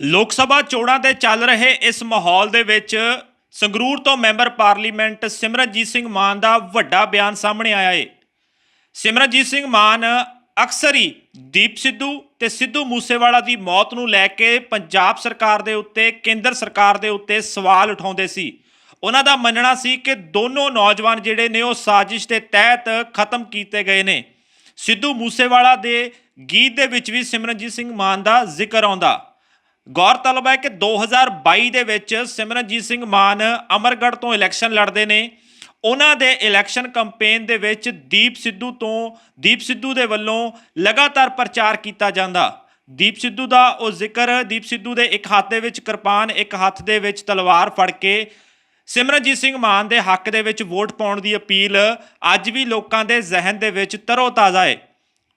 ਲੋਕ ਸਭਾ ਚੋਣਾਂ ਤੇ ਚੱਲ ਰਹੇ ਇਸ ਮਾਹੌਲ ਦੇ ਵਿੱਚ ਸੰਗਰੂਰ ਤੋਂ ਮੈਂਬਰ ਪਾਰਲੀਮੈਂਟ ਸਿਮਰਨਜੀਤ ਸਿੰਘ ਮਾਨ ਦਾ ਵੱਡਾ ਬਿਆਨ ਸਾਹਮਣੇ ਆਇਆ ਏ। ਸਿਮਰਨਜੀਤ ਸਿੰਘ ਮਾਨ ਅਕਸਰ ਹੀ ਦੀਪ ਸਿੱਧੂ ਤੇ ਸਿੱਧੂ ਮੂਸੇਵਾਲਾ ਦੀ ਮੌਤ ਨੂੰ ਲੈ ਕੇ ਪੰਜਾਬ ਸਰਕਾਰ ਦੇ ਉੱਤੇ, ਕੇਂਦਰ ਸਰਕਾਰ ਦੇ ਉੱਤੇ ਸਵਾਲ ਉਠਾਉਂਦੇ ਸੀ। ਉਹਨਾਂ ਦਾ ਮੰਨਣਾ ਸੀ ਕਿ ਦੋਨੋਂ ਨੌਜਵਾਨ ਜਿਹੜੇ ਨੇ ਉਹ ਸਾਜ਼ਿਸ਼ ਦੇ ਤਹਿਤ ਖਤਮ ਕੀਤੇ ਗਏ ਨੇ। ਸਿੱਧੂ ਮੂਸੇਵਾਲਾ ਦੇ ਗੀਤ ਦੇ ਵਿੱਚ ਵੀ ਸਿਮਰਨਜੀਤ ਸਿੰਘ ਮਾਨ ਦਾ ਜ਼ਿਕਰ ਆਉਂਦਾ। ਗੌਰਤਲਬ ਹੈ ਕਿ 2022 ਦੇ ਵਿੱਚ ਸਿਮਰਨਜੀਤ ਸਿੰਘ ਮਾਨ ਅਮਰਗੜ੍ਹ ਤੋਂ ਇਲੈਕਸ਼ਨ ਲੜਦੇ ਨੇ। ਉਹਨਾਂ ਦੇ ਇਲੈਕਸ਼ਨ ਕੈਂਪੇਨ ਦੇ ਵਿੱਚ ਦੀਪ ਸਿੱਧੂ ਤੋਂ ਦੀਪ ਸਿੱਧੂ ਦੇ ਵੱਲੋਂ ਲਗਾਤਾਰ ਪ੍ਰਚਾਰ ਕੀਤਾ ਜਾਂਦਾ। ਦੀਪ ਸਿੱਧੂ ਦਾ ਉਹ ਜ਼ਿਕਰ, ਦੀਪ ਸਿੱਧੂ ਦੇ ਇੱਕ ਹੱਥ ਦੇ ਵਿੱਚ ਕਿਰਪਾਨ, ਇੱਕ ਹੱਥ ਦੇ ਵਿੱਚ ਤਲਵਾਰ ਫੜ ਕੇ ਸਿਮਰਨਜੀਤ ਸਿੰਘ ਮਾਨ ਦੇ ਹੱਕ ਦੇ ਵਿੱਚ ਵੋਟ ਪਾਉਣ ਦੀ ਅਪੀਲ ਅੱਜ ਵੀ ਲੋਕਾਂ ਦੇ ਜ਼ਿਹਨ ਦੇ ਵਿੱਚ ਤਰੋ ਤਾਜ਼ਾ ਹੈ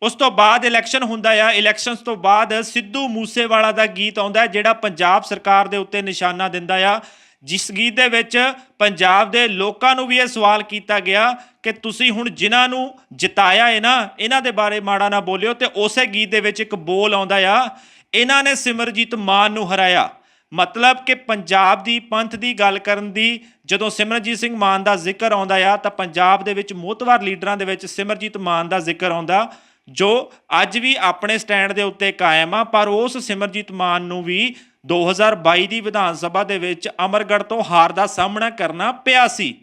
ਉਸ ਤੋਂ ਬਾਅਦ ਇਲੈਕਸ਼ਨ ਹੁੰਦਾ ਆ। ਇਲੈਕਸ਼ਨਸ ਤੋਂ ਬਾਅਦ ਸਿੱਧੂ ਮੂਸੇਵਾਲਾ ਦਾ ਗੀਤ ਆਉਂਦਾ ਜਿਹੜਾ ਪੰਜਾਬ ਸਰਕਾਰ ਦੇ ਉੱਤੇ ਨਿਸ਼ਾਨਾ ਦਿੰਦਾ ਆ। ਜਿਸ ਗੀਤ ਦੇ ਵਿੱਚ ਪੰਜਾਬ ਦੇ ਲੋਕਾਂ ਨੂੰ ਵੀ ਇਹ ਸਵਾਲ ਕੀਤਾ ਗਿਆ ਕਿ ਤੁਸੀਂ ਹੁਣ ਜਿਨ੍ਹਾਂ ਨੂੰ ਜਿਤਾਇਆ ਹੈ ਨਾ, ਇਹਨਾਂ ਦੇ ਬਾਰੇ ਮਾੜਾ ਨਾ ਬੋਲਿਓ ਤੇ ਉਸੇ ਗੀਤ ਦੇ ਵਿੱਚ ਇੱਕ ਬੋਲ ਆਉਂਦਾ ਆ, ਇਹਨਾਂ ਨੇ ਸਿਮਰਜੀਤ ਮਾਨ ਨੂੰ ਹਰਾਇਆ। ਮਤਲਬ ਕਿ ਪੰਜਾਬ ਦੀ ਪੰਥ ਦੀ ਗੱਲ ਕਰਨ ਦੀ ਜਦੋਂ ਸਿਮਰਜੀਤ ਸਿੰਘ ਮਾਨ ਦਾ ਜ਼ਿਕਰ ਆਉਂਦਾ ਆ, ਤਾਂ ਪੰਜਾਬ ਦੇ ਵਿੱਚ ਮੋਤਵਾਰ ਲੀਡਰਾਂ ਦੇ ਵਿੱਚ ਸਿਮਰਜੀਤ ਮਾਨ ਦਾ ਜ਼ਿਕਰ ਆਉਂਦਾ। ਜੋ ਅੱਜ ਵੀ ਆਪਣੇ ਸਟੈਂਡ ਦੇ ਉੱਤੇ ਕਾਇਮ ਆ, ਪਰ ਉਸ ਸਿਮਰਜੀਤ ਮਾਨ ਨੂੰ ਵੀ 2022 ਦੀ ਵਿਧਾਨ ਸਭਾ ਦੇ ਵਿੱਚ ਅਮਰਗੜ੍ਹ ਤੋਂ ਹਾਰ ਦਾ ਸਾਹਮਣਾ ਕਰਨਾ ਪਿਆ ਸੀ।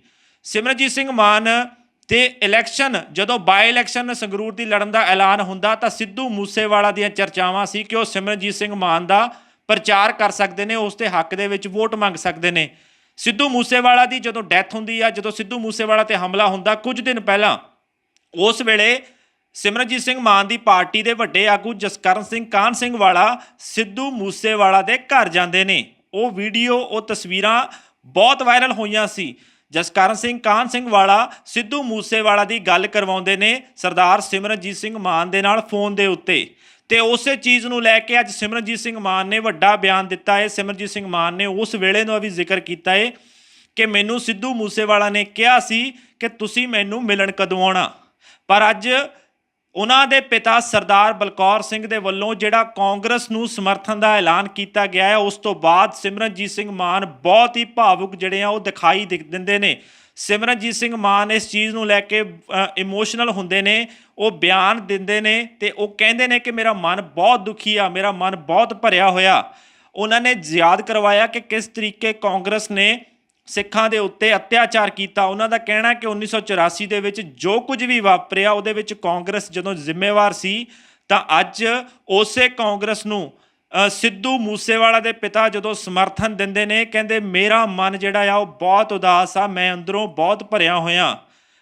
ਸਿਮਰਜੀਤ ਸਿੰਘ ਮਾਨ ਤੇ ਇਲੈਕਸ਼ਨ, ਜਦੋਂ ਬਾਈ ਇਲੈਕਸ਼ਨ ਸੰਗਰੂਰ ਦੀ ਲੜਨ ਦਾ ਐਲਾਨ ਹੁੰਦਾ ਤਾਂ ਸਿੱਧੂ ਮੂਸੇਵਾਲਾ ਦੀਆਂ ਚਰਚਾਵਾਂ ਸੀ ਕਿ ਉਹ ਸਿਮਰਜੀਤ ਸਿੰਘ ਮਾਨ ਦਾ ਪ੍ਰਚਾਰ ਕਰ ਸਕਦੇ ਨੇ, ਉਸ ਦੇ ਹੱਕ ਦੇ ਵਿੱਚ ਵੋਟ ਮੰਗ ਸਕਦੇ ਨੇ। ਸਿੱਧੂ ਮੂਸੇਵਾਲਾ ਦੀ ਜਦੋਂ ਡੈਥ ਹੁੰਦੀ ਆ, ਜਦੋਂ ਸਿੱਧੂ ਮੂਸੇਵਾਲਾ ਤੇ ਹਮਲਾ ਹੁੰਦਾ ਕੁਝ ਦਿਨ ਪਹਿਲਾਂ, ਉਸ ਵੇਲੇ ਸਿਮਰਨਜੀਤ ਸਿੰਘ ਮਾਨ ਦੀ ਪਾਰਟੀ ਦੇ ਵੱਡੇ ਆਗੂ ਜਸਕਰਨ ਸਿੰਘ ਕਾਨ ਸਿੰਘ ਵਾਲਾ, ਸਿੱਧੂ ਮੂਸੇਵਾਲਾ ਦੇ ਘਰ ਜਾਂਦੇ ਨੇ। ਉਹ ਵੀਡੀਓ, ਉਹ ਤਸਵੀਰਾਂ ਬਹੁਤ ਵਾਇਰਲ ਹੋਈਆਂ ਸੀ। ਜਸਕਰਨ ਸਿੰਘ ਕਾਨ ਸਿੰਘ ਵਾਲਾ, ਸਿੱਧੂ ਮੂਸੇਵਾਲਾ ਦੀ ਗੱਲ ਕਰਵਾਉਂਦੇ ਨੇ ਸਰਦਾਰ ਸਿਮਰਨਜੀਤ ਸਿੰਘ ਮਾਨ ਦੇ ਨਾਲ ਫੋਨ ਦੇ ਉੱਤੇ। ਤੇ ਉਸੇ ਚੀਜ਼ ਨੂੰ ਲੈ ਕੇ ਅੱਜ ਸਿਮਰਨਜੀਤ ਸਿੰਘ ਮਾਨ ਨੇ ਵੱਡਾ ਬਿਆਨ ਦਿੱਤਾ ਹੈ। ਸਿਮਰਨਜੀਤ ਸਿੰਘ ਮਾਨ ਨੇ ਉਸ ਵੇਲੇ ਨੂੰ ਵੀ ਜ਼ਿਕਰ ਕੀਤਾ ਹੈ ਕਿ ਮੈਨੂੰ ਸਿੱਧੂ ਮੂਸੇਵਾਲਾ ਨੇ ਕਿਹਾ ਸੀ ਕਿ ਤੁਸੀਂ ਮੈਨੂੰ ਮਿਲਣ ਕਦੋਂ ਆਉਣਾ। ਪਰ ਅੱਜ ਉਹਨਾਂ ਦੇ ਪਿਤਾ ਸਰਦਾਰ ਬਲਕੌਰ ਸਿੰਘ ਦੇ ਵੱਲੋਂ ਜਿਹੜਾ ਕਾਂਗਰਸ ਨੂੰ ਸਮਰਥਨ ਦਾ ਐਲਾਨ ਕੀਤਾ ਗਿਆ ਹੈ, ਉਸ ਤੋਂ ਬਾਅਦ ਸਿਮਰਨਜੀਤ ਸਿੰਘ ਮਾਨ ਬਹੁਤ ਹੀ ਭਾਵੁਕ ਜਿਹੜੇ ਆ, ਉਹ ਦਿਖਾਈ ਦਿ- ਦਿੰਦੇ ਨੇ। ਸਿਮਰਨਜੀਤ ਸਿੰਘ ਮਾਨ ਇਸ ਚੀਜ਼ ਨੂੰ ਲੈ ਕੇ ਇਮੋਸ਼ਨਲ ਹੁੰਦੇ ਨੇ, ਉਹ ਬਿਆਨ ਦਿੰਦੇ ਨੇ ਤੇ ਉਹ ਕਹਿੰਦੇ ਨੇ ਕਿ ਮੇਰਾ ਮਨ ਬਹੁਤ ਦੁਖੀ ਆ, ਮੇਰਾ ਮਨ ਬਹੁਤ ਭਰਿਆ ਹੋਇਆ। ਉਹਨਾਂ ਨੇ ਯਾਦ ਕਰਵਾਇਆ ਕਿ ਕਿਸ ਤਰੀਕੇ ਕਾਂਗਰਸ ਨੇ ਸਿੱਖਾਂ ਦੇ ਉੱਤੇ ਅਤਿਆਚਾਰ ਕੀਤਾ, ਉਹਨਾਂ ਦਾ ਕਹਿਣਾ ਕਿ 1984 ਦੇ ਵਿੱਚ ਜੋ ਕੁਝ ਵੀ ਵਾਪਰਿਆ, ਉਹਦੇ ਵਿੱਚ ਕਾਂਗਰਸ ਜਦੋਂ ਜ਼ਿੰਮੇਵਾਰ ਸੀ, ਤਾਂ ਅੱਜ ਉਸੇ ਕਾਂਗਰਸ ਨੂੰ ਸਿੱਧੂ ਮੂਸੇਵਾਲਾ ਦੇ ਪਿਤਾ ਜਦੋਂ ਸਮਰਥਨ ਦਿੰਦੇ ਨੇ, ਕਹਿੰਦੇ, ਮੇਰਾ ਮਨ ਜਿਹੜਾ ਆ, ਉਹ ਬਹੁਤ ਉਦਾਸ ਆ, ਮੈਂ ਅੰਦਰੋਂ ਬਹੁਤ ਭਰਿਆ ਹੋਇਆ।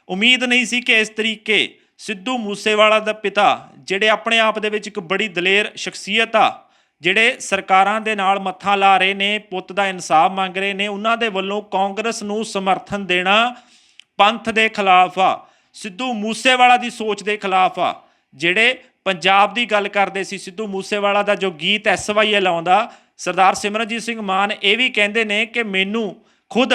ਉਮੀਦ ਨਹੀਂ ਸੀ ਕਿ ਇਸ ਤਰੀਕੇ ਸਿੱਧੂ ਮੂਸੇਵਾਲਾ ਦਾ ਪਿਤਾ, ਜਿਹੜੇ ਆਪਣੇ ਆਪ ਦੇ ਵਿੱਚ ਇੱਕ ਬੜੀ ਦਲੇਰ ਸ਼ਖਸੀਅਤ ਆ ਜਿਹੜੇ ਸਰਕਾਰਾਂ ਦੇ ਨਾਲ ਮੱਥਾ ਲਾ ਰਹੇ ਨੇ, ਪੁੱਤ ਦਾ ਇਨਸਾਫ ਮੰਗ ਰਹੇ ਨੇ, ਉਹਨਾਂ ਦੇ ਵੱਲੋਂ ਕਾਂਗਰਸ ਨੂੰ ਸਮਰਥਨ ਦੇਣਾ ਪੰਥ ਦੇ ਖਿਲਾਫ ਆ, ਸਿੱਧੂ ਮੂਸੇਵਾਲਾ ਦੀ ਸੋਚ ਦੇ ਖਿਲਾਫ ਆ। ਜਿਹੜੇ ਪੰਜਾਬ ਦੀ ਗੱਲ ਕਰਦੇ ਸੀ, ਸਿੱਧੂ ਮੂਸੇਵਾਲਾ ਦਾ ਜੋ ਗੀਤ ਐਸਵਾਈਐਲ ਆਉਂਦਾ, ਸਰਦਾਰ ਸਿਮਰਨਜੀਤ ਸਿੰਘ ਮਾਨ ਇਹ ਵੀ ਕਹਿੰਦੇ ਨੇ ਕਿ ਮੈਨੂੰ ਖੁਦ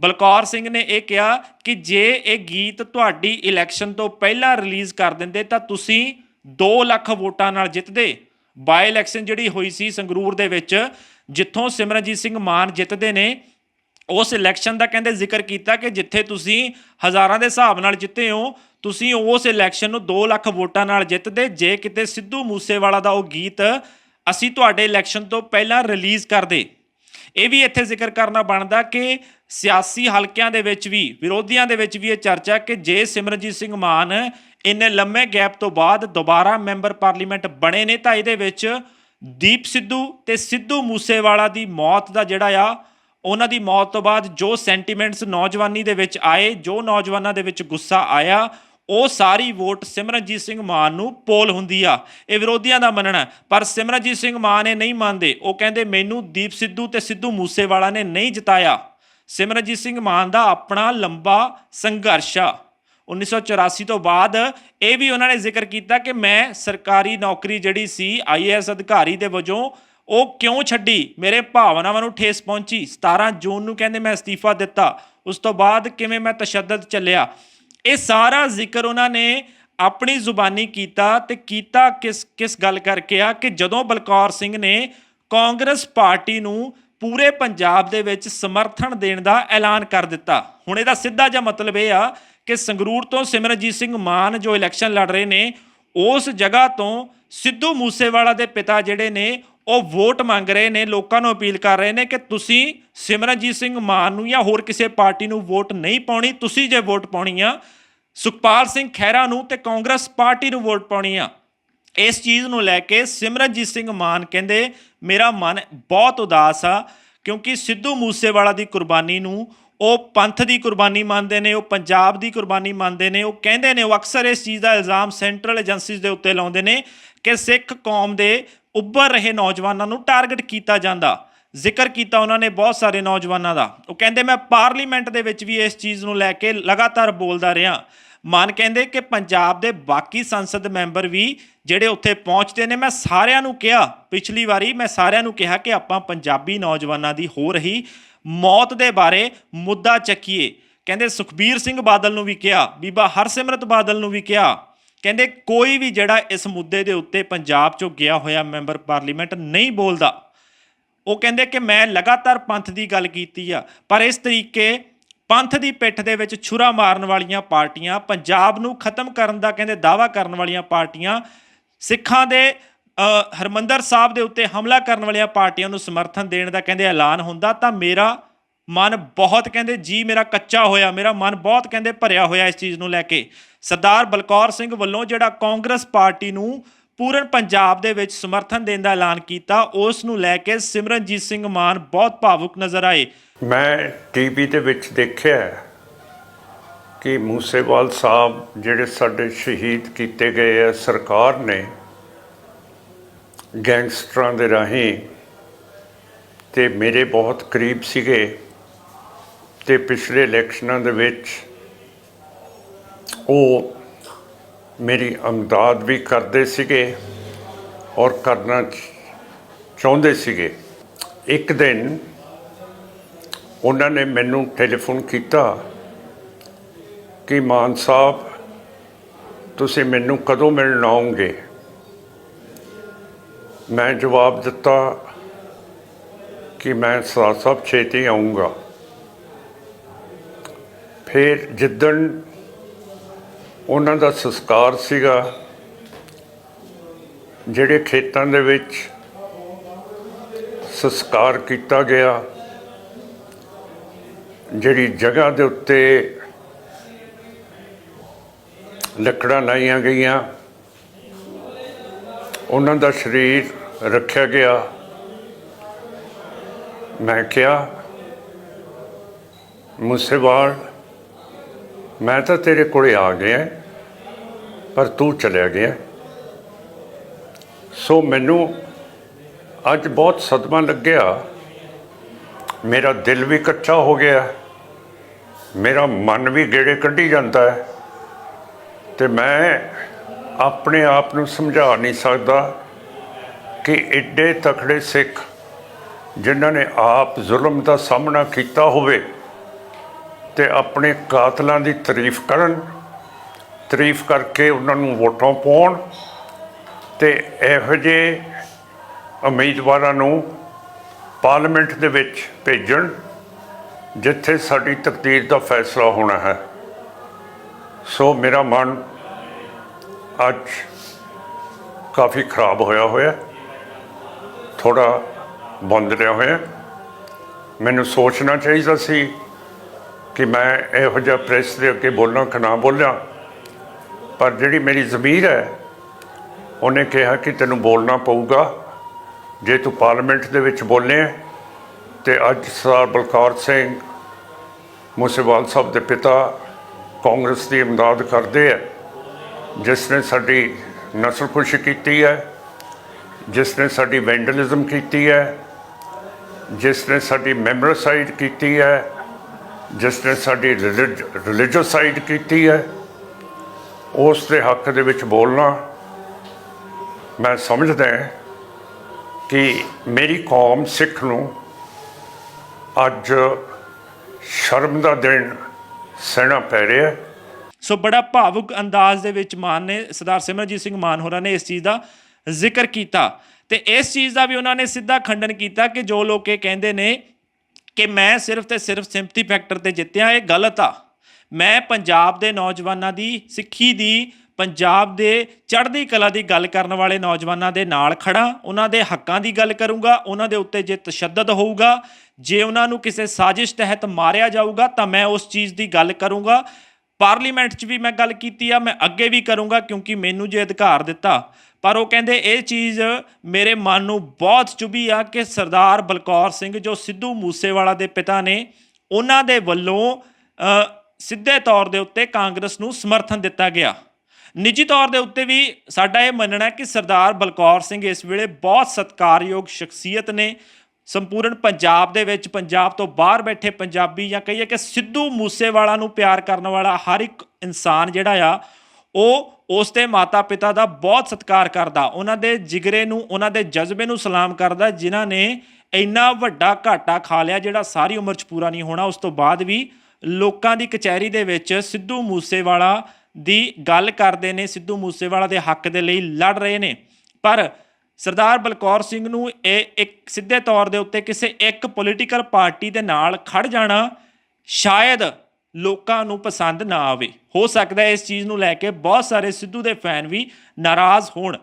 ਬਲਕੌਰ ਸਿੰਘ ਨੇ ਇਹ ਕਿਹਾ ਕਿ ਜੇ ਇਹ ਗੀਤ ਤੁਹਾਡੀ ਇਲੈਕਸ਼ਨ ਤੋਂ ਪਹਿਲਾਂ ਰਿਲੀਜ਼ ਕਰ ਦਿੰਦੇ ਤਾਂ ਤੁਸੀਂ 2 ਲੱਖ ਵੋਟਾਂ ਨਾਲ ਜਿੱਤਦੇ। ਬਾਈ ਇਲੈਕਸ਼ਨ ਜਿਹੜੀ ਹੋਈ ਸੀ ਸੰਗਰੂਰ ਦੇ ਵਿੱਚ, ਜਿੱਥੋਂ ਸਿਮਰਨਜੀਤ ਸਿੰਘ ਮਾਨ ਜਿੱਤਦੇ ਨੇ, ਉਸ ਇਲੈਕਸ਼ਨ ਦਾ ਕਹਿੰਦੇ ਜ਼ਿਕਰ ਕੀਤਾ ਕਿ ਜਿੱਥੇ ਤੁਸੀਂ ਹਜ਼ਾਰਾਂ ਦੇ ਹਿਸਾਬ ਨਾਲ ਜਿੱਤੇ ਹੋ, ਤੁਸੀਂ ਉਸ ਇਲੈਕਸ਼ਨ ਨੂੰ 2 ਲੱਖ ਵੋਟਾਂ ਨਾਲ ਜਿੱਤਦੇ, ਜੇ ਕਿਤੇ ਸਿੱਧੂ ਮੂਸੇਵਾਲਾ ਦਾ ਉਹ ਗੀਤ ਅਸੀਂ ਤੁਹਾਡੇ ਇਲੈਕਸ਼ਨ ਤੋਂ ਪਹਿਲਾਂ ਰਿਲੀਜ਼ ਕਰਦੇ। ਇਹ ਵੀ ਇੱਥੇ ਜ਼ਿਕਰ ਕਰਨਾ ਬਣਦਾ ਕਿ ਸਿਆਸੀ ਹਲਕਿਆਂ ਦੇ ਵਿੱਚ ਵੀ, ਵਿਰੋਧੀਆਂ ਦੇ ਵਿੱਚ ਵੀ ਇਹ ਚਰਚਾ ਕਿ ਜੇ ਸਿਮਰਨਜੀਤ ਸਿੰਘ ਮਾਨ ਇੰਨੇ ਲੰਮੇ ਗੈਪ ਤੋਂ ਬਾਅਦ ਦੁਬਾਰਾ ਮੈਂਬਰ ਪਾਰਲੀਮੈਂਟ ਬਣੇ ਨੇ ਤਾਂ ਇਹਦੇ ਵਿੱਚ ਦੀਪ ਸਿੱਧੂ ਤੇ ਸਿੱਧੂ ਮੂਸੇਵਾਲਾ ਦੀ ਮੌਤ ਦਾ ਜਿਹੜਾ ਆ, ਉਹਨਾਂ ਦੀ ਮੌਤ ਤੋਂ ਬਾਅਦ ਜੋ ਸੈਂਟੀਮੈਂਟਸ ਨੌਜਵਾਨੀ ਦੇ ਵਿੱਚ ਆਏ, ਜੋ ਨੌਜਵਾਨਾਂ ਦੇ ਵਿੱਚ ਗੁੱਸਾ ਆਇਆ, ਉਹ ਸਾਰੀ ਵੋਟ ਸਿਮਰਨਜੀਤ ਸਿੰਘ ਮਾਨ ਨੂੰ ਪੋਲ ਹੁੰਦੀ ਆ। ਇਹ ਵਿਰੋਧੀਆਂ ਦਾ ਮੰਨਣਾ ਪਰ ਸਿਮਰਨਜੀਤ ਸਿੰਘ ਮਾਨ ਇਹ ਨਹੀਂ ਮੰਨਦੇ। ਉਹ ਕਹਿੰਦੇ ਮੈਨੂੰ ਦੀਪ ਸਿੱਧੂ ਤੇ ਸਿੱਧੂ ਮੂਸੇਵਾਲਾ ਨੇ ਨਹੀਂ ਜਿਤਾਇਆ। ਸਿਮਰਨਜੀਤ ਸਿੰਘ ਮਾਨ ਦਾ ਆਪਣਾ ਲੰਬਾ ਸੰਘਰਸ਼ ਆ। 1984 ਤੋਂ ਬਾਅਦ ਇਹ ਵੀ ਉਹਨਾਂ ਨੇ ਜ਼ਿਕਰ ਕੀਤਾ ਕਿ ਮੈਂ ਸਰਕਾਰੀ ਨੌਕਰੀ ਜਿਹੜੀ ਸੀ ਆਈਏਐਸ ਅਧਿਕਾਰੀ ਦੇ ਵਜੋਂ, ਉਹ ਕਿਉਂ ਛੱਡੀ? ਮੇਰੇ ਭਾਵਨਾਵਾਂ ਨੂੰ ਠੇਸ ਪਹੁੰਚੀ। 17 ਜੂਨ ਨੂੰ ਕਹਿੰਦੇ ਮੈਂ ਅਸਤੀਫਾ ਦਿੱਤਾ। ਉਸ ਤੋਂ ਬਾਅਦ ਕਿਵੇਂ ਮੈਂ ਤਸ਼ੱਦਦ ਚੱਲਿਆ? ਇਹ ਸਾਰਾ ਜ਼ਿਕਰ ਉਹਨਾਂ ਨੇ ਆਪਣੀ ਜ਼ੁਬਾਨੀ ਕੀਤਾ ਤੇ ਕੀਤਾ ਕਿਸ ਕਿਸ ਗੱਲ ਕਰਕੇ ਆ ਕਿ ਜਦੋਂ ਬਲਕੌਰ ਸਿੰਘ ਨੇ ਕਾਂਗਰਸ ਪਾਰਟੀ ਨੂੰ ਪੂਰੇ ਪੰਜਾਬ ਦੇ ਵਿੱਚ ਸਮਰਥਨ ਦੇਣ ਦਾ ਐਲਾਨ ਕਰ ਦਿੱਤਾ। ਹੁਣ ਇਹਦਾ ਸਿੱਧਾ ਜਿਹਾ ਮਤਲਬ ਇਹ ਆ ਕਿ ਸੰਗਰੂਰ ਤੋਂ ਸਿਮਰਨਜੀਤ ਸਿੰਘ ਮਾਨ ਜੋ ਇਲੈਕਸ਼ਨ ਲੜ ਰਹੇ ਨੇ, ਉਸ ਜਗ੍ਹਾ ਤੋਂ ਸਿੱਧੂ ਮੂਸੇਵਾਲਾ ਦੇ ਪਿਤਾ ਜਿਹੜੇ ਨੇ, ਉਹ ਵੋਟ ਮੰਗ ਰਹੇ ਨੇ, ਲੋਕਾਂ ਨੂੰ ਅਪੀਲ ਕਰ ਰਹੇ ਨੇ ਕਿ ਤੁਸੀਂ ਸਿਮਰਨਜੀਤ ਸਿੰਘ ਮਾਨ ਨੂੰ ਜਾਂ ਹੋਰ ਕਿਸੇ ਪਾਰਟੀ ਨੂੰ ਵੋਟ ਨਹੀਂ ਪਾਉਣੀ, ਤੁਸੀਂ ਜੇ ਵੋਟ ਪਾਉਣੀ ਆ, ਸੁਖਪਾਲ ਸਿੰਘ ਖਹਿਰਾ ਨੂੰ ਤੇ ਕਾਂਗਰਸ ਪਾਰਟੀ ਨੂੰ ਵੋਟ ਪਾਉਣੀ ਆ। ਇਸ ਚੀਜ਼ ਨੂੰ ਲੈ ਕੇ ਸਿਮਰਨਜੀਤ ਸਿੰਘ ਮਾਨ ਕਹਿੰਦੇ, ਮੇਰਾ ਮਨ ਬਹੁਤ ਉਦਾਸ ਆ, ਕਿਉਂਕਿ ਸਿੱਧੂ ਮੂਸੇਵਾਲਾ ਦੀ ਕੁਰਬਾਨੀ ਨੂੰ ਉਹ ਪੰਥ ਦੀ ਕੁਰਬਾਨੀ ਮੰਨਦੇ ਨੇ, ਉਹ ਪੰਜਾਬ ਦੀ ਕੁਰਬਾਨੀ ਮੰਨਦੇ ਨੇ, ਉਹ ਕਹਿੰਦੇ ਨੇ, ਉਹ ਅਕਸਰ ਇਸ ਚੀਜ਼ ਦਾ ਇਲਜ਼ਾਮ ਸੈਂਟਰਲ ਏਜੰਸੀਜ਼ ਦੇ ਉੱਤੇ ਲਾਉਂਦੇ ਨੇ ਕਿ ਸਿੱਖ ਕੌਮ ਦੇ ਉੱਭਰ ਰਹੇ ਨੌਜਵਾਨਾਂ ਨੂੰ ਟਾਰਗੇਟ ਕੀਤਾ ਜਾਂਦਾ। ਜ਼ਿਕਰ ਕੀਤਾ ਉਹਨਾਂ ਨੇ ਬਹੁਤ ਸਾਰੇ ਨੌਜਵਾਨਾਂ ਦਾ। ਉਹ ਕਹਿੰਦੇ, ਮੈਂ ਪਾਰਲੀਮੈਂਟ ਦੇ ਵਿੱਚ ਵੀ ਇਸ ਚੀਜ਼ ਨੂੰ ਲੈ ਕੇ ਲਗਾਤਾਰ ਬੋਲਦਾ ਰਿਹਾ। ਮਾਨ ਕਹਿੰਦੇ ਕਿ ਪੰਜਾਬ ਦੇ ਬਾਕੀ ਸੰਸਦ ਮੈਂਬਰ ਵੀ ਜਿਹੜੇ ਉੱਥੇ ਪਹੁੰਚਦੇ ਨੇ, ਮੈਂ ਸਾਰਿਆਂ ਨੂੰ ਕਿਹਾ, ਪਿਛਲੀ ਵਾਰੀ ਮੈਂ ਸਾਰਿਆਂ ਨੂੰ ਕਿਹਾ ਕਿ ਆਪਾਂ ਪੰਜਾਬੀ ਨੌਜਵਾਨਾਂ ਦੀ ਹੋ ਰਹੀ ਮੌਤ ਦੇ ਬਾਰੇ ਮੁੱਦਾ ਚੱਕੀਏ। ਕਹਿੰਦੇ ਸੁਖਬੀਰ ਸਿੰਘ ਬਾਦਲ ਨੂੰ ਵੀ ਕਿਹਾ, ਬੀਬਾ ਹਰਸਿਮਰਤ ਬਾਦਲ ਨੂੰ ਵੀ ਕਿਹਾ। ਕਹਿੰਦੇ ਕੋਈ ਵੀ ਜਿਹੜਾ ਇਸ ਮੁੱਦੇ ਦੇ ਉੱਤੇ ਪੰਜਾਬ ਚੋਂ ਗਿਆ ਹੋਇਆ ਮੈਂਬਰ ਪਾਰਲੀਮੈਂਟ ਨਹੀਂ ਬੋਲਦਾ। ਉਹ ਕਹਿੰਦੇ ਕਿ ਮੈਂ ਲਗਾਤਾਰ ਪੰਥ ਦੀ ਗੱਲ ਕੀਤੀ ਆ, ਪਰ ਇਸ ਤਰੀਕੇ ਪੰਥ ਦੀ ਪਿੱਠ ਦੇ ਵਿੱਚ ਛੁਰਾ ਮਾਰਨ ਵਾਲੀਆਂ ਪਾਰਟੀਆਂ, ਪੰਜਾਬ ਨੂੰ ਖਤਮ ਕਰਨ ਦਾ ਕਹਿੰਦੇ ਦਾਵਾ ਕਰਨ ਵਾਲੀਆਂ ਪਾਰਟੀਆਂ ਸਿੱਖਾਂ ਦੇ ਹਰਮੰਦਰ ਸਾਹਿਬ ਦੇ ਉੱਤੇ ਹਮਲਾ ਕਰਨ ਵਾਲੀਆਂ ਪਾਰਟੀਆਂ ਨੂੰ ਸਮਰਥਨ ਦੇਣ ਦਾ ਕਹਿੰਦੇ ਐਲਾਨ ਹੁੰਦਾ ਤਾਂ ਮੇਰਾ ਮਨ ਬਹੁਤ ਕਹਿੰਦੇ, ਜੀ ਮੇਰਾ ਕੱਚਾ ਹੋਇਆ, ਮੇਰਾ ਮਨ ਬਹੁਤ ਕਹਿੰਦੇ ਭਰਿਆ ਹੋਇਆ ਇਸ ਚੀਜ਼ ਨੂੰ ਲੈ ਕੇ। ਸਰਦਾਰ ਬਲਕੌਰ ਸਿੰਘ ਵੱਲੋਂ ਜਿਹੜਾ ਕਾਂਗਰਸ ਪਾਰਟੀ ਨੂੰ ਪੂਰਨ ਪੰਜਾਬ ਦੇ ਵਿੱਚ ਸਮਰਥਨ ਦੇਣ ਦਾ ਐਲਾਨ ਕੀਤਾ, ਉਸ ਨੂੰ ਲੈ ਕੇ ਸਿਮਰਨਜੀਤ ਸਿੰਘ ਮਾਨ ਬਹੁਤ ਭਾਵੁਕ ਨਜ਼ਰ ਆਏ। ਮੈਂ ਟੀਵੀ ਦੇ ਵਿੱਚ ਦੇਖਿਆ ਕਿ ਮੂਸੇਵਾਲ ਸਾਹਿਬ ਜਿਹੜੇ ਸਾਡੇ ਸ਼ਹੀਦ ਕੀਤੇ ਗਏ ਆ ਸਰਕਾਰ ਨੇ ਗੈਂਗਸਟਰਾਂ ਦੇ ਰਾਹੀਂ ਤੇ ਮੇਰੇ ਬਹੁਤ ਕਰੀਬ ਸੀਗੇ ਤੇ ਪਿਛਲੇ ਇਲੈਕਸ਼ਨਾਂ ਦੇ ਵਿੱਚ ਉਹ ਮੇਰੀ ਅਮਦਾਦ ਵੀ ਕਰਦੇ ਸੀਗੇ ਔਰ ਕਰਨਾ ਚਾਹੁੰਦੇ ਸੀਗੇ। ਇੱਕ ਦਿਨ ਉਹਨਾਂ ਨੇ ਮੈਨੂੰ ਟੈਲੀਫੋਨ ਕੀਤਾ ਕਿ ਮਾਨ ਸਾਹਿਬ, ਤੁਸੀਂ ਮੈਨੂੰ ਕਦੋਂ ਮਿਲਣ ਆਉਂਗੇ ਮੈਂ ਜਵਾਬ ਦਿੱਤਾ ਕਿ ਮੈਂ ਸਰਦਾਰ ਸਾਹਿਬ ਛੇਤੀ ਆਉਂਗਾ ਫਿਰ ਜਿੱਦਣ ਉਹਨਾਂ ਦਾ ਸੰਸਕਾਰ ਸੀਗਾ, ਜਿਹੜੇ ਖੇਤਾਂ ਦੇ ਵਿੱਚ ਸੰਸਕਾਰ ਕੀਤਾ ਗਿਆ, ਜਿਹੜੀ ਜਗ੍ਹਾ ਦੇ ਉੱਤੇ ਲੱਕੜਾਂ ਲਾਈਆਂ ਗਈਆਂ ਉਹਨਾਂ ਦਾ ਸਰੀਰ ਰੱਖਿਆ ਗਿਆ। ਮੈਂ ਕਿਹਾ ਮੁਸੇਵਾਲ ਮੈਂ ਤਾਂ ਤੇਰੇ ਕੋਲੇ ਆ ਗਿਆ, ਪਰ ਤੂੰ ਚਲਿਆ ਗਿਆ। ਸੋ ਮੈਨੂੰ ਅੱਜ ਬਹੁਤ ਸਦਮਾ ਲੱਗਿਆ। ਮੇਰਾ ਦਿਲ ਵੀ ਕੱਚਾ ਹੋ ਗਿਆ। ਮੇਰਾ ਮਨ ਵੀ ਗੇੜੇ ਕੱਢੀ ਜਾਂਦਾ ਹੈ। ਤੇ ਮੈਂ ਆਪਣੇ ਆਪ ਨੂੰ ਸਮਝਾ ਨਹੀਂ ਸਕਦਾ ਕਿ ਐਡੇ ਤਖੜੇ ਸਿੱਖ ਜਿਨ੍ਹਾਂ ਨੇ ਆਪ ਜ਼ੁਲਮ ਦਾ ਸਾਹਮਣਾ ਕੀਤਾ ਹੋਵੇ ਤੇ ਆਪਣੇ ਕਾਤਲਾਂ ਦੀ ਤਾਰੀਫ ਕਰਨ, ਤਾਰੀਫ ਕਰਕੇ ਉਹਨਾਂ ਨੂੰ ਵੋਟਾਂ ਪਾਉਣ ਤੇ ਇਹੋ ਜਿਹੇ ਉਮੀਦਵਾਰਾਂ ਨੂੰ ਪਾਰਲੀਮੈਂਟ ਦੇ ਵਿੱਚ ਭੇਜਣ ਜਿੱਥੇ ਸਾਡੀ ਤਕਦੀਰ ਦਾ ਫੈਸਲਾ ਹੋਣਾ ਹੈ। ਸੋ ਮੇਰਾ ਮਨ ਅੱਜ ਕਾਫੀ ਖਰਾਬ ਹੋਇਆ ਹੋਇਆ। ਥੋੜਾ ਬੰਦ ਰਿਹਾ ਹੋਇਆ। ਮੈਨੂੰ ਸੋਚਣਾ ਚਾਹੀਦਾ ਸੀ ਕਿ ਮੈਂ ਇਹੋ ਜਿਹਾ ਪ੍ਰੈਸ ਦੇ ਅੱਗੇ ਬੋਲਾਂ ਕਿ ਨਾ ਬੋਲਾਂ। ਪਰ ਜਿਹੜੀ ਮੇਰੀ ਜ਼ਮੀਰ ਹੈ, ਉਹਨੇ ਕਿਹਾ ਕਿ ਤੈਨੂੰ ਬੋਲਣਾ ਪਊਗਾ। ਜੇ ਤੂੰ ਪਾਰਲੀਮੈਂਟ ਦੇ ਵਿੱਚ ਬੋਲੇ, ਤੇ ਅੱਜ ਸਰਦਾਰ ਬਲਕੌਰ ਸਿੰਘ ਮੂਸੇਵਾਲ ਸਾਹਿਬ ਦੇ ਪਿਤਾ ਕਾਂਗਰਸ ਦੀ ਇਮਦਾਦ ਕਰਦੇ ਆ। ਜਿਸ ਨੇ ਸਾਡੀ ਨਸਲ ਖੁਸ਼ੀ ਕੀਤੀ ਹੈ, ਜਿਸ ਨੇ ਸਾਡੀ ਵੈਂਡਲਿਜ਼ਮ ਕੀਤੀ ਹੈ, ਜਿਸ ਨੇ ਸਾਡੀ ਮੈਮੋਰੀਸਾਈਡ ਕੀਤੀ ਹੈ, ਜਿਸ ਨੇ ਸਾਡੀ ਰਿਲੀਜੀਅਸਾਈਡ ਕੀਤੀ ਹੈ, ਉਸ ਦੇ ਹੱਕ ਦੇ ਵਿੱਚ ਬੋਲਣਾ ਮੈਂ ਸਮਝਦਾ ਕਿ ਮੇਰੀ ਕੌਮ ਸਿੱਖ ਨੂੰ ਅੱਜ ਸ਼ਰਮ ਦਾ ਦਿਨ ਸਹਿਣਾ ਪੈ ਰਿਹਾ ਹੈ। ਸੋ ਬੜਾ ਭਾਵੁਕ ਅੰਦਾਜ਼ ਦੇ ਵਿੱਚ ਮਾਨ ਨੇ ਸਰਦਾਰ ਸਿਮਰਜੀਤ ਸਿੰਘ ਮਾਨ ਹੋਰਾਂ ਨੇ ਇਸ ਚੀਜ਼ ਦਾ ਜ਼ਿਕਰ ਕੀਤਾ। ਤੇ ਇਸ ਚੀਜ਼ ਦਾ ਵੀ ਉਹਨਾਂ ਨੇ ਸਿੱਧਾ ਖੰਡਨ ਕੀਤਾ ਕਿ ਜੋ ਲੋਕ ਇਹ ਕਹਿੰਦੇ ਨੇ ਕਿ ਮੈਂ ਸਿਰਫ ਤੇ ਸਿਰਫ ਸਿੰਪਥੀ ਫੈਕਟਰ ਤੇ ਜਿੱਤਿਆ, ਇਹ ਗਲਤ ਆ। ਮੈਂ ਪੰਜਾਬ ਦੇ ਨੌਜਵਾਨਾਂ ਦੀ, ਸਿੱਖੀ ਦੀ, ਪੰਜਾਬ ਦੇ ਚੜ੍ਹਦੀ ਕਲਾ ਦੀ ਗੱਲ ਕਰਨ ਵਾਲੇ ਨੌਜਵਾਨਾਂ ਦੇ ਨਾਲ ਖੜਾ ਉਹਨਾਂ ਦੇ ਹੱਕਾਂ ਦੀ ਗੱਲ ਕਰੂੰਗਾ, ਉਹਨਾਂ ਦੇ ਉੱਤੇ ਜੇ ਤਸ਼ੱਦਦ ਹੋਊਗਾ, ਜੇ ਉਹਨਾਂ ਨੂੰ ਕਿਸੇ ਸਾਜ਼ਿਸ਼ ਤਹਿਤ ਮਾਰਿਆ ਜਾਊਗਾ, ਤਾਂ ਮੈਂ ਉਸ ਚੀਜ਼ ਦੀ ਗੱਲ ਕਰੂੰਗਾ। ਪਾਰਲੀਮੈਂਟ 'ਚ ਵੀ ਮੈਂ ਗੱਲ ਕੀਤੀ ਆ, ਮੈਂ ਅੱਗੇ ਵੀ ਕਰੂੰਗਾ ਕਿਉਂਕਿ ਮੈਨੂੰ ਜੇ ਅਧਿਕਾਰ ਦਿੱਤਾ। ਪਰ ਉਹ ਕਹਿੰਦੇ ਇਹ ਚੀਜ਼ ਮੇਰੇ ਮਨ ਨੂੰ ਬਹੁਤ ਚੁਭੀ ਆ ਕਿ ਸਰਦਾਰ ਬਲਕੌਰ ਸਿੰਘ ਜੋ ਸਿੱਧੂ ਮੂਸੇਵਾਲਾ ਦੇ ਪਿਤਾ ਨੇ, ਉਹਨਾਂ ਦੇ ਵੱਲੋਂ ਸਿੱਧੇ ਤੌਰ ਦੇ ਉੱਤੇ ਕਾਂਗਰਸ ਨੂੰ ਸਮਰਥਨ ਦਿੱਤਾ ਗਿਆ। ਨਿੱਜੀ ਤੌਰ ਦੇ ਉੱਤੇ ਵੀ ਸਾਡਾ ਇਹ ਮੰਨਣਾ ਹੈ ਕਿ ਸਰਦਾਰ ਬਲਕੌਰ ਸਿੰਘ ਇਸ ਵੇਲੇ ਬਹੁਤ ਸਤਿਕਾਰਯੋਗ ਸ਼ਖਸੀਅਤ ਨੇ ਸੰਪੂਰਨ ਪੰਜਾਬ ਦੇ ਵਿੱਚ ਪੰਜਾਬ ਤੋਂ ਬਾਹਰ ਬੈਠੇ ਪੰਜਾਬੀ ਜਾਂ ਕਹੀਏ ਕਿ ਸਿੱਧੂ ਮੂਸੇਵਾਲਾ ਨੂੰ ਪਿਆਰ ਕਰਨ ਵਾਲਾ ਹਰ ਇੱਕ ਇਨਸਾਨ ਜਿਹੜਾ ਆ, ਉਹ ਉਸ ਦੇ ਮਾਤਾ ਪਿਤਾ ਦਾ ਬਹੁਤ ਸਤਿਕਾਰ ਕਰਦਾ। ਉਹਨਾਂ ਦੇ ਜਿਗਰੇ ਨੂੰ, ਉਹਨਾਂ ਦੇ ਜਜ਼ਬੇ ਨੂੰ ਸਲਾਮ ਕਰਦਾ, ਜਿਨ੍ਹਾਂ ਨੇ ਇੰਨਾ ਵੱਡਾ ਘਾਟਾ ਖਾ ਲਿਆ ਜਿਹੜਾ ਸਾਰੀ ਉਮਰ 'ਚ ਪੂਰਾ ਨਹੀਂ ਹੋਣਾ। ਉਸ ਤੋਂ ਬਾਅਦ ਵੀ ਲੋਕਾਂ ਦੀ ਕਚਹਿਰੀ ਦੇ ਵਿੱਚ ਸਿੱਧੂ ਮੂਸੇਵਾਲਾ ਦੀ ਗੱਲ ਕਰਦੇ ਨੇ, ਸਿੱਧੂ ਮੂਸੇਵਾਲਾ ਦੇ ਹੱਕ ਦੇ ਲਈ ਲੜ ਰਹੇ ਨੇ। ਪਰ ਸਰਦਾਰ ਬਲਕੌਰ ਸਿੰਘ ਨੂੰ ਇਹ ਇੱਕ ਸਿੱਧੇ ਤੌਰ ਦੇ ਉੱਤੇ ਕਿਸੇ ਇੱਕ ਪੋਲੀਟੀਕਲ ਪਾਰਟੀ ਦੇ ਨਾਲ ਖੜ ਜਾਣਾ ਸ਼ਾਇਦ ਲੋਕਾਂ ਨੂੰ ਪਸੰਦ ਨਾ ਆਵੇ। ਹੋ ਸਕਦਾ ਹੈ ਇਸ ਚੀਜ਼ ਨੂੰ ਲੈ ਕੇ ਬਹੁਤ ਸਾਰੇ ਸਿੱਧੂ ਦੇ ਫੈਨ ਵੀ ਨਾਰਾਜ਼ ਹੋਣ।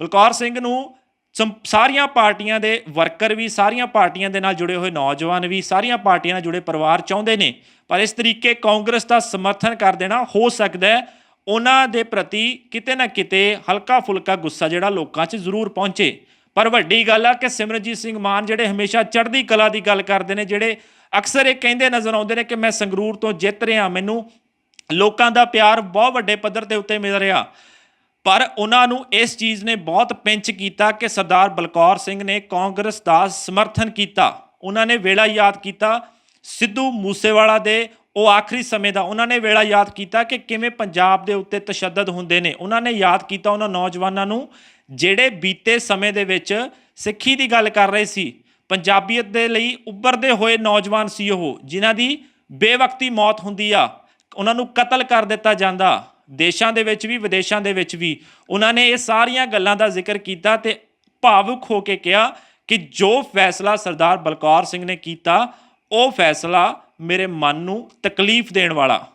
ਬਲਕੌਰ ਸਿੰਘ ਨੂੰ ਸੰ- ਸਾਰੀਆਂ ਪਾਰਟੀਆਂ ਦੇ ਵਰਕਰ ਵੀ, ਸਾਰੀਆਂ ਪਾਰਟੀਆਂ ਦੇ ਨਾਲ ਜੁੜੇ ਹੋਏ ਨੌਜਵਾਨ ਵੀ, ਸਾਰੀਆਂ ਪਾਰਟੀਆਂ ਨਾਲ ਜੁੜੇ ਪਰਿਵਾਰ ਚਾਹੁੰਦੇ ਨੇ। ਪਰ ਇਸ ਤਰੀਕੇ ਕਾਂਗਰਸ ਦਾ ਸਮਰਥਨ ਕਰ ਦੇਣਾ ਹੋ ਸਕਦਾ ਹੈ ਉਹਨਾਂ ਦੇ ਪ੍ਰਤੀ ਕਿਤੇ ਨਾ ਕਿਤੇ ਹਲਕਾ ਫੁਲਕਾ ਗੁੱਸਾ ਜਿਹੜਾ ਲੋਕਾਂ 'ਚ ਜ਼ਰੂਰ ਪਹੁੰਚੇ। ਪਰ ਵੱਡੀ ਗੱਲ ਆ ਕਿ ਸਿਮਰਜੀਤ ਸਿੰਘ ਮਾਨ ਜਿਹੜੇ ਹਮੇਸ਼ਾ ਚੜ੍ਹਦੀ ਕਲਾ ਦੀ ਗੱਲ ਕਰਦੇ ਨੇ, ਜਿਹੜੇ ਅਕਸਰ ਇਹ ਕਹਿੰਦੇ ਨਜ਼ਰ ਆਉਂਦੇ ਨੇ ਕਿ ਮੈਂ ਸੰਗਰੂਰ ਤੋਂ ਜਿੱਤ ਰਿਹਾ, ਮੈਨੂੰ ਲੋਕਾਂ ਦਾ ਪਿਆਰ ਬਹੁਤ ਵੱਡੇ ਪੱਧਰ ਤੇ ਉੱਤੇ ਮਿਲ ਰਿਹਾ। ਪਰ ਉਹਨਾਂ ਨੂੰ ਇਸ ਚੀਜ਼ ਨੇ ਬਹੁਤ ਪਿੰਚ ਕੀਤਾ ਕਿ ਸਰਦਾਰ ਬਲਕੌਰ ਸਿੰਘ ਨੇ ਕਾਂਗਰਸ ਦਾ ਸਮਰਥਨ ਕੀਤਾ। ਉਹਨਾਂ ਨੇ ਵੇਲਾ ਯਾਦ ਕੀਤਾ ਸਿੱਧੂ ਮੂਸੇਵਾਲਾ ਦੇ ਉਹ ਆਖਰੀ ਸਮੇਂ ਦਾ ਉਹਨਾਂ ਨੇ ਵੇਲਾ ਯਾਦ ਕੀਤਾ ਕਿ ਕਿਵੇਂ ਪੰਜਾਬ ਦੇ ਉੱਤੇ ਤਸ਼ੱਦਦ ਹੁੰਦੇ ਨੇ। ਉਹਨਾਂ ਨੇ ਯਾਦ ਕੀਤਾ ਉਹਨਾਂ ਨੌਜਵਾਨਾਂ ਨੂੰ ਜਿਹੜੇ ਬੀਤੇ ਸਮੇਂ ਦੇ ਵਿੱਚ ਸਿੱਖੀ ਦੀ ਗੱਲ ਕਰ ਰਹੇ ਸੀ। ਪੰਜਾਬੀਅਤ ਦੇ ਲਈ ਉੱਭਰਦੇ ਹੋਏ ਨੌਜਵਾਨ ਸੀ ਉਹ, ਜਿਨ੍ਹਾਂ ਦੀ ਬੇਵਕਤੀ ਮੌਤ ਹੁੰਦੀ ਆ, ਉਹਨਾਂ ਨੂੰ ਕਤਲ ਕਰ ਦਿੱਤਾ ਜਾਂਦਾ। ਦੇਸ਼ਾਂ ਦੇ ਵਿੱਚ ਵੀ, ਵਿਦੇਸ਼ਾਂ ਦੇ ਵਿੱਚ ਵੀ ਉਹਨਾਂ ਨੇ ਇਹ ਸਾਰੀਆਂ ਗੱਲਾਂ ਦਾ ਜ਼ਿਕਰ ਕੀਤਾ ਤੇ ਭਾਵੁਕ ਹੋ ਕੇ ਕਿਹਾ ਕਿ ਜੋ ਫੈਸਲਾ ਸਰਦਾਰ ਬਲਕੌਰ ਸਿੰਘ ਨੇ ਕੀਤਾ, ਉਹ ਫੈਸਲਾ ਮੇਰੇ ਮਨ ਨੂੰ ਤਕਲੀਫ ਦੇਣ ਵਾਲਾ।